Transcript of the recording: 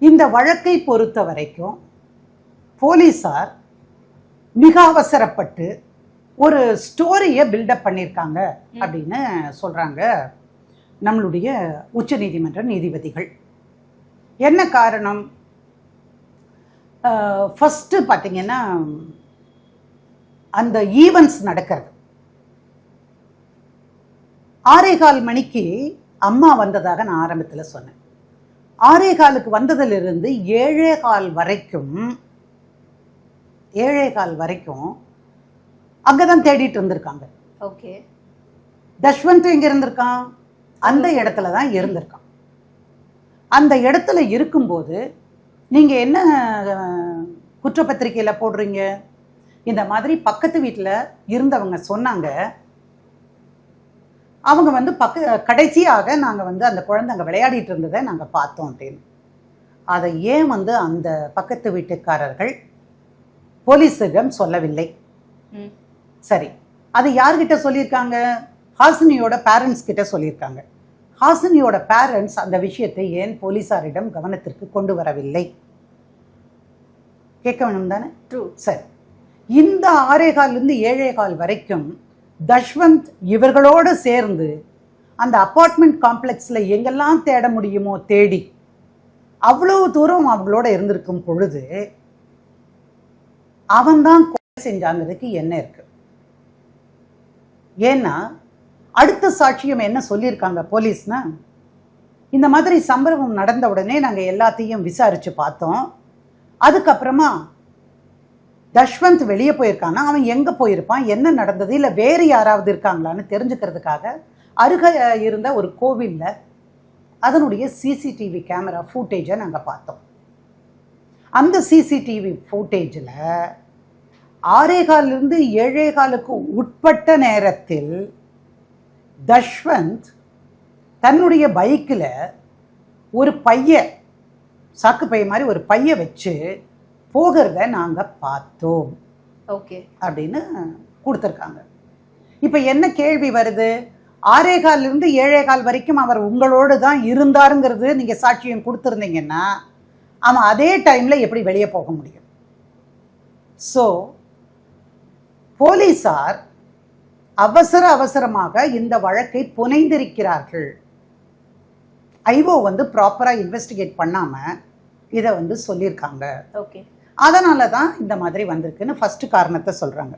இந்த வழக்கை பொறுத்த வரைக்கும் போலீஸார் மிக அவசரப்பட்டு ஒரு ஸ்டோரியை பில்டப் பண்ணியிருக்காங்க அப்படின்னு சொல்றாங்க நம்மளுடைய உச்சநீதிமன்ற நீதிபதிகள். என்ன காரணம்? ஃபஸ்ட்டு பார்த்தீங்கன்னா அந்த ஈவெண்ட்ஸ் நடக்கிறது. ஆறே கால் மணிக்கு அம்மா வந்ததாக நான் ஆரம்பத்தில் சொன்னேன். ஆறே காலுக்கு வந்ததிலிருந்து ஏழே கால் வரைக்கும் ஏழே கால் வரைக்கும் அங்கே தான் தேடிட்டு இருந்திருக்காங்க. ஓகே. தஷ்வந்த் எங்க இருந்திருக்கான்? அந்த இடத்துல தான் இருந்திருக்கான். அந்த இடத்துல இருக்கும்போது நீங்க என்ன குற்றப்பத்திரிக்கையில போடுறீங்க? இந்த மாதிரி பக்கத்து வீட்டில் இருந்தவங்க சொன்னாங்க அவங்க வந்து பக்க கடைசியாக நாங்கள் வந்து அந்த குழந்தை அங்கே விளையாடிட்டு இருந்ததை நாங்கள் பார்த்தோம் அப்படின்னு. அதை ஏன் வந்து அந்த பக்கத்து வீட்டுக்காரர்கள் போலீஸிடம் சொல்லவில்லை? சரி. அது யார்கிட்ட சொல்லியிருக்காங்க? ஹாசினியோட பேரண்ட்ஸ் கிட்ட சொல்லியிருக்காங்க. ஹாசினியோட பேரண்ட்ஸ் அந்த விஷயத்தை ஏன் போலீசாரிடம் கவனத்திற்கு கொண்டு வரவில்லை? கேட்க வேணும் தானே ட்ரூ சரி. இந்த ஆறே கால்லேருந்து ஏழே கால் வரைக்கும் தஷ்வந்த் இவர்களோடு சேர்ந்து அந்த அப்பார்ட்மெண்ட் காம்ப்ளெக்ஸில் எங்கெல்லாம் தேட முடியுமோ தேடி அவ்வளவு தூரம் அவங்களோட இருந்திருக்கும் பொழுது அவன்தான் கொலை செஞ்சாங்கிறதுக்கு என்ன இருக்கு? ஏன்னா அடுத்த சாட்சியம் என்ன சொல்லியிருக்காங்க போலீஸ்னா இந்த மாதிரி சம்பவம் நடந்த உடனே நாங்கள் எல்லாத்தையும் விசாரிச்சு பார்த்தோம். அதுக்கப்புறமா தஷ்வந்த் வெளியே போயிருக்கான்னா அவன் எங்கே போயிருப்பான்? என்ன நடந்தது? இல்லை வேறு யாராவது இருக்காங்களான்னு தெரிஞ்சுக்கிறதுக்காக அருக இருந்த ஒரு கோவிலில் அதனுடைய சிசிடிவி கேமரா ஃபூட்டேஜை நாங்கள் பார்த்தோம். அந்த சிசிடிவி ஃபூட்டேஜில் ஆறே காலிலிருந்து ஏழே காலுக்கு உட்பட்ட நேரத்தில் தஷ்வந்த் தன்னுடைய பைக்கில் ஒரு பைய சாக்கு பைய மாதிரி ஒரு பைய வச்சு போகிறத நாங்கள் பார்த்தோம். ஓகே. அப்படின்னு கொடுத்துருக்காங்க. இப்போ என்ன கேள்வி வருது? ஆறே காலிலிருந்து ஏழே கால் வரைக்கும் அவர் உங்களோடு தான் இருந்தாருங்கிறது நீங்கள் சாட்சியம் கொடுத்துருந்தீங்கன்னா அவன் அதே டைமில் எப்படி வெளியே போக முடியும்? ஸோ போலீசார் அவசர அவசரமாக இந்த வழக்கை புனைந்திருக்கிறார்கள். ஐஓ வந்து ப்ராப்பராக இன்வெஸ்டிகேட் பண்ணாமல் இதை வந்து சொல்லியிருக்காங்க. ஓகே. அதனால தான் இந்த மாதிரி வந்திருக்குன்னு ஃபஸ்ட்டு காரணத்தை சொல்கிறாங்க